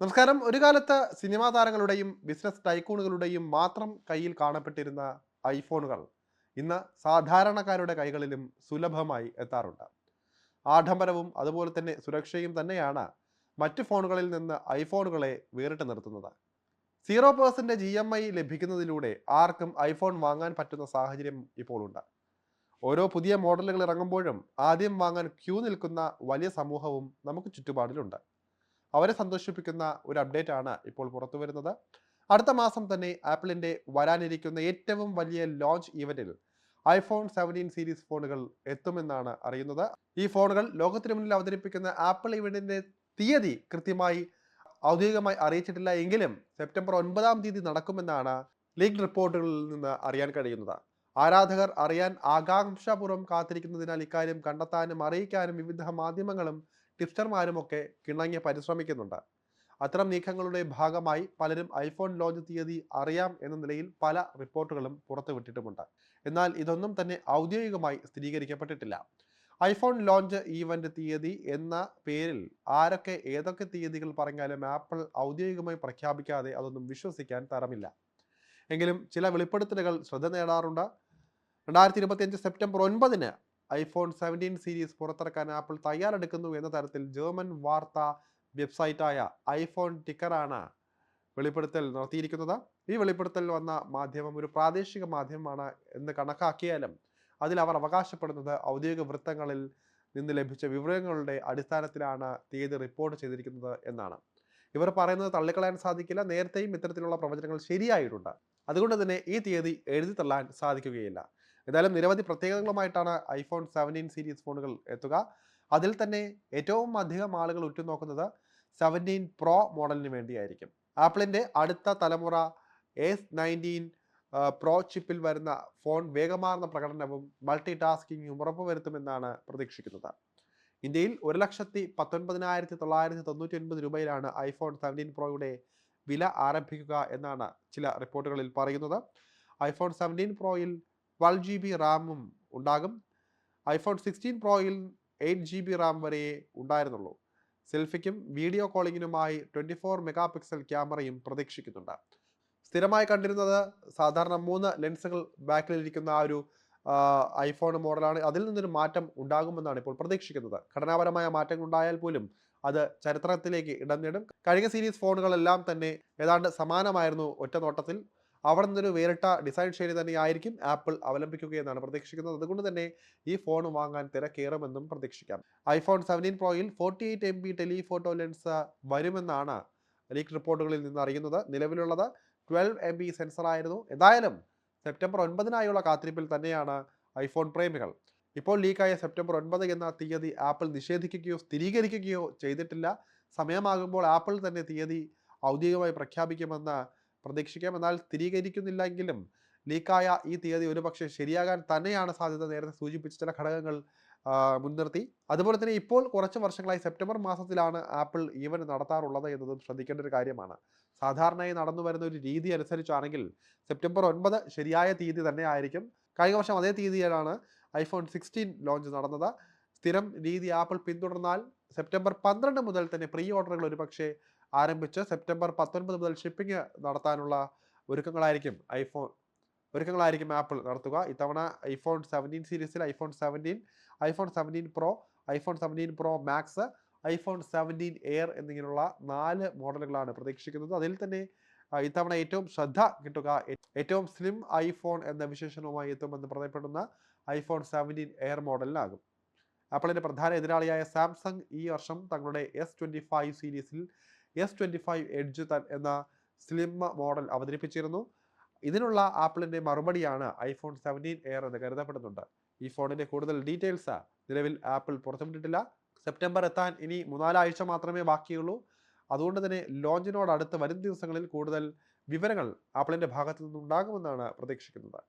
നമസ്കാരം. ഒരു കാലത്ത് സിനിമാ താരങ്ങളുടെയും ബിസിനസ് ടൈക്കൂണുകളുടെയും മാത്രം കയ്യിൽ കാണപ്പെട്ടിരുന്ന ഐഫോണുകൾ ഇന്ന് സാധാരണക്കാരുടെ കൈകളിലും സുലഭമായി എത്താറുണ്ട്. ആഡംബരവും അതുപോലെ തന്നെ സുരക്ഷയും തന്നെയാണ് മറ്റ് ഫോണുകളിൽ നിന്ന് ഐഫോണുകളെ വേറിട്ട് നിർത്തുന്നത്. സീറോ പേഴ്സന്റെ ജി എം ഐ ലഭിക്കുന്നതിലൂടെ ആർക്കും ഐഫോൺ വാങ്ങാൻ പറ്റുന്ന സാഹചര്യം ഇപ്പോൾ ഉണ്ട് ഓരോ പുതിയ മോഡലുകൾ ഇറങ്ങുമ്പോഴും ആദ്യം വാങ്ങാൻ ക്യൂ നിൽക്കുന്ന വലിയ സമൂഹവും നമുക്ക് ചുറ്റുപാടിലുണ്ട്. അവരെ സന്തോഷിപ്പിക്കുന്ന ഒരു അപ്ഡേറ്റ് ആണ് ഇപ്പോൾ പുറത്തു വരുന്നത്. അടുത്ത മാസം തന്നെ ആപ്പിളിന്റെ വരാനിരിക്കുന്ന ഏറ്റവും വലിയ ലോഞ്ച് ഇവന്റിൽ ഐഫോൺ സെവന്റീൻ സീരീസ് ഫോണുകൾ എത്തുമെന്നാണ് അറിയുന്നത്. ഈ ഫോണുകൾ ലോകത്തിന് മുന്നിൽ അവതരിപ്പിക്കുന്ന ആപ്പിൾ ഇവന്റിന്റെ തീയതി കൃത്യമായി ഔദ്യോഗികമായി അറിയിച്ചിട്ടില്ല എങ്കിലും സെപ്റ്റംബർ ഒൻപതാം തീയതി നടക്കുമെന്നാണ് ലീഗ് റിപ്പോർട്ടുകളിൽ നിന്ന് അറിയാൻ കഴിയുന്നത്. ആരാധകർ അറിയാൻ ആകാംക്ഷാപൂർവം കാത്തിരിക്കുന്നതിനാൽ ഇക്കാര്യം കണ്ടെത്താനും അറിയിക്കാനും വിവിധ മാധ്യമങ്ങളും ടിപ്സ്റ്റർമാരും ഒക്കെ കിണങ്ങി പരിശ്രമിക്കുന്നുണ്ട്. അത്തരം നീക്കങ്ങളുടെ ഭാഗമായി പലരും ഐഫോൺ ലോഞ്ച് തീയതി അറിയാം എന്ന നിലയിൽ പല റിപ്പോർട്ടുകളും പുറത്തുവിട്ടിട്ടുമുണ്ട്. എന്നാൽ ഇതൊന്നും തന്നെ ഔദ്യോഗികമായി സ്ഥിരീകരിക്കപ്പെട്ടിട്ടില്ല. ഐഫോൺ ലോഞ്ച് ഈവന്റ് തീയതി എന്ന പേരിൽ ആരൊക്കെ ഏതൊക്കെ തീയതികൾ പറഞ്ഞാലും ആപ്പിൾ ഔദ്യോഗികമായി പ്രഖ്യാപിക്കാതെ അതൊന്നും വിശ്വസിക്കാൻ തരമില്ല. എങ്കിലും ചില വെളിപ്പെടുത്തലുകൾ ശ്രദ്ധ നേടാറുണ്ട്. രണ്ടായിരത്തി ഇരുപത്തിയഞ്ച് സെപ്റ്റംബർ ഒൻപതിന് ഐഫോൺ സെവന്റീൻ സീരീസ് പുറത്തിറക്കാൻ ആപ്പിൾ തയ്യാറെടുക്കുന്നു എന്ന തരത്തിൽ ജർമ്മൻ വാർത്താ വെബ്സൈറ്റായ ഐഫോൺ ടിക്കറാണ് വെളിപ്പെടുത്തൽ നടത്തിയിരിക്കുന്നത്. ഈ വെളിപ്പെടുത്തൽ വന്ന മാധ്യമം ഒരു പ്രാദേശിക മാധ്യമമാണ് എന്ന് കണക്കാക്കിയാലും അതിൽ അവർ അവകാശപ്പെടുന്നത് ഔദ്യോഗിക വൃത്തങ്ങളിൽ നിന്ന് ലഭിച്ച വിവരങ്ങളുടെ അടിസ്ഥാനത്തിലാണ് തീയതി റിപ്പോർട്ട് ചെയ്തിരിക്കുന്നത് എന്നാണ്. ഇവർ പറയുന്നത് തള്ളിക്കളയാൻ സാധിക്കില്ല. നേരത്തെയും ഇത്തരത്തിലുള്ള പ്രവചനങ്ങൾ ശരിയായിട്ടുണ്ട്. അതുകൊണ്ട് തന്നെ ഈ തീയതി എഴുതി തള്ളാൻ സാധിക്കുകയില്ല. എന്തായാലും നിരവധി പ്രത്യേകതകളുമായിട്ടാണ് ഐഫോൺ സെവന്റീൻ സീരീസ് ഫോണുകൾ എത്തുക. അതിൽ തന്നെ ഏറ്റവും അധികം ആളുകൾ ഉറ്റുനോക്കുന്നത് സെവന്റീൻ പ്രോ മോഡലിന് വേണ്ടിയായിരിക്കും. ആപ്പിളിന്റെ അടുത്ത തലമുറ എസ് നയന്റീൻ പ്രോ ചിപ്പിൽ വരുന്ന ഫോൺ വേഗമാർന്ന പ്രകടനവും മൾട്ടി ടാസ്കിങ്ങും ഉറപ്പുവരുത്തുമെന്നാണ് പ്രതീക്ഷിക്കുന്നത്. ഇന്ത്യയിൽ ഒരു ലക്ഷത്തി പത്തൊൻപതിനായിരത്തി തൊള്ളായിരത്തി തൊണ്ണൂറ്റി ഒൻപത് രൂപയിലാണ് ഐഫോൺ സെവന്റീൻ പ്രോയുടെ വില ആരംഭിക്കുക എന്നാണ് ചില റിപ്പോർട്ടുകളിൽ പറയുന്നത്. ഐഫോൺ സെവന്റീൻ പ്രോയിൽ ട്വൽവ് ജി ബി റാമും ഉണ്ടാകും. ഐഫോൺ സിക്സ്റ്റീൻ പ്രോയിൽ എയ്റ്റ് ജി ബി റാം വരെ ഉണ്ടായിരുന്നുള്ളൂ. സെൽഫിക്കും വീഡിയോ കോളിങ്ങിനുമായി ട്വന്റി ഫോർ മെഗാ പിക്സൽ ക്യാമറയും പ്രതീക്ഷിക്കുന്നുണ്ട്. സ്ഥിരമായി കണ്ടിരുന്നത് സാധാരണ മൂന്ന് ലെൻസുകൾ ബാക്കിലിരിക്കുന്ന ആ ഒരു ഐഫോൺ മോഡലാണ് അതിൽ നിന്നൊരു മാറ്റം ഉണ്ടാകുമെന്നാണ് ഇപ്പോൾ പ്രതീക്ഷിക്കുന്നത്. ഘടനാപരമായ മാറ്റങ്ങൾ ഉണ്ടായാൽ പോലും അത് ചരിത്രത്തിലേക്ക് ഇടം നേടും. കഴിഞ്ഞ സീരീസ് ഫോണുകളെല്ലാം തന്നെ ഏതാണ്ട് സമാനമായിരുന്നു ഒറ്റ നോട്ടത്തിൽ അവിടെ നിന്നൊരു വേറിട്ട ഡിസൈൻ ശൈലി തന്നെയായിരിക്കും ആപ്പിൾ അവലംബിക്കുകയെന്നാണ് പ്രതീക്ഷിക്കുന്നത്. അതുകൊണ്ട് തന്നെ ഈ ഫോൺ വാങ്ങാൻ തിരക്കേറുമെന്നും പ്രതീക്ഷിക്കാം. IPhone seventeen പ്രോയിൽ forty eight M B telephoto lens വരുമെന്നാണ് ലീക്ക് റിപ്പോർട്ടുകളിൽ നിന്ന് അറിയുന്നത്. നിലവിലുള്ളത് ട്വൽവ് എം ബി സെൻസറായിരുന്നു എന്തായാലും സെപ്റ്റംബർ ഒൻപതിനായുള്ള കാത്തിരിപ്പിൽ തന്നെയാണ് ഐഫോൺ പ്രേമികൾ. ഇപ്പോൾ ലീക്കായ സെപ്റ്റംബർ ഒൻപത് എന്ന തീയതി ആപ്പിൾ നിഷേധിക്കുകയോ സ്ഥിരീകരിക്കുകയോ ചെയ്തിട്ടില്ല. സമയമാകുമ്പോൾ ആപ്പിൾ തന്നെ തീയതി ഔദ്യോഗികമായി പ്രഖ്യാപിക്കുമെന്ന് പ്രതീക്ഷിക്കാം എന്നാൽ സ്ഥിരീകരിക്കുന്നില്ലെങ്കിലും ലീക്കായ ഈ തീയതി ഒരുപക്ഷെ ശരിയാകാൻ തന്നെയാണ് സാധ്യത നേരത്തെ സൂചിപ്പിച്ച ചില ഘടകങ്ങൾ മുൻനിർത്തി. അതുപോലെ തന്നെ ഇപ്പോൾ കുറച്ച് വർഷങ്ങളായി സെപ്റ്റംബർ മാസത്തിലാണ് ആപ്പിൾ ഈവൻ നടത്താറുള്ളത് എന്നതും ശ്രദ്ധിക്കേണ്ട ഒരു കാര്യമാണ്. സാധാരണയായി നടന്നു വരുന്ന ഒരു രീതി അനുസരിച്ചാണെങ്കിൽ സെപ്റ്റംബർ ഒൻപത് ശരിയായ തീയതി തന്നെ ആയിരിക്കും. കഴിഞ്ഞ വർഷം അതേ തീയതിയിലാണ് ഐഫോൺ സിക്സ്റ്റീൻ ലോഞ്ച് നടന്നത്. സ്ഥിരം രീതി ആപ്പിൾ പിന്തുടർന്നാൽ സെപ്റ്റംബർ പന്ത്രണ്ട് മുതൽ തന്നെ പ്രീ ഓർഡറുകൾ ഒരുപക്ഷെ ആരംഭിച്ച് സെപ്റ്റംബർ പത്തൊൻപത് മുതൽ ഷിപ്പിംഗ് നടത്താനുള്ള ഒരുക്കങ്ങളായിരിക്കും ഐഫോൺ ഒരുക്കങ്ങളായിരിക്കും ആപ്പിൾ നടത്തുക. ഇത്തവണ ഐഫോൺ സെവന്റീൻ സീരീസിൽ iPhone seventeen iPhone seventeen pro iPhone seventeen pro max iPhone seventeen air എന്നിങ്ങനെയുള്ള നാല് മോഡലുകളാണ് പ്രതീക്ഷിക്കുന്നത്. അതിൽ തന്നെ ഇത്തവണ ഏറ്റവും ശ്രദ്ധ കിട്ടുക ഏറ്റവും സ്ലിം ഐഫോൺ എന്ന വിശേഷണവുമായി എത്തുമെന്ന് പറയപ്പെടുന്ന ഐഫോൺ സെവന്റീൻ എയർ മോഡലിനാകും. ആപ്പിളിന്റെ പ്രധാന എതിരാളിയായ സാംസങ് ഈ വർഷം തങ്ങളുടെ എസ് ട്വന്റി ഫൈവ് സീരീസിൽ എസ് ട്വന്റി ഫൈവ് എഡ്ജ് എന്ന സ്ലിം മോഡൽ അവതരിപ്പിച്ചിരുന്നു. ഇതിനുള്ള ആപ്പിളിന്റെ മറുപടിയാണ് ഐഫോൺ സെവന്റീൻ എയർ എന്ന് കരുതപ്പെടുന്നുണ്ട്. ഈ ഫോണിന്റെ കൂടുതൽ ഡീറ്റെയിൽസ് നിലവിൽ ആപ്പിൾ പുറത്തുവിട്ടിട്ടില്ല. സെപ്റ്റംബർ എത്താൻ ഇനി മൂന്നാലാഴ്ച മാത്രമേ ബാക്കിയുള്ളൂ. അതുകൊണ്ട് തന്നെ ലോഞ്ചിനോടടുത്ത് വരും ദിവസങ്ങളിൽ കൂടുതൽ വിവരങ്ങൾ ആപ്പിളിന്റെ ഭാഗത്തു നിന്നുണ്ടാകുമെന്നാണ് പ്രതീക്ഷിക്കുന്നത്.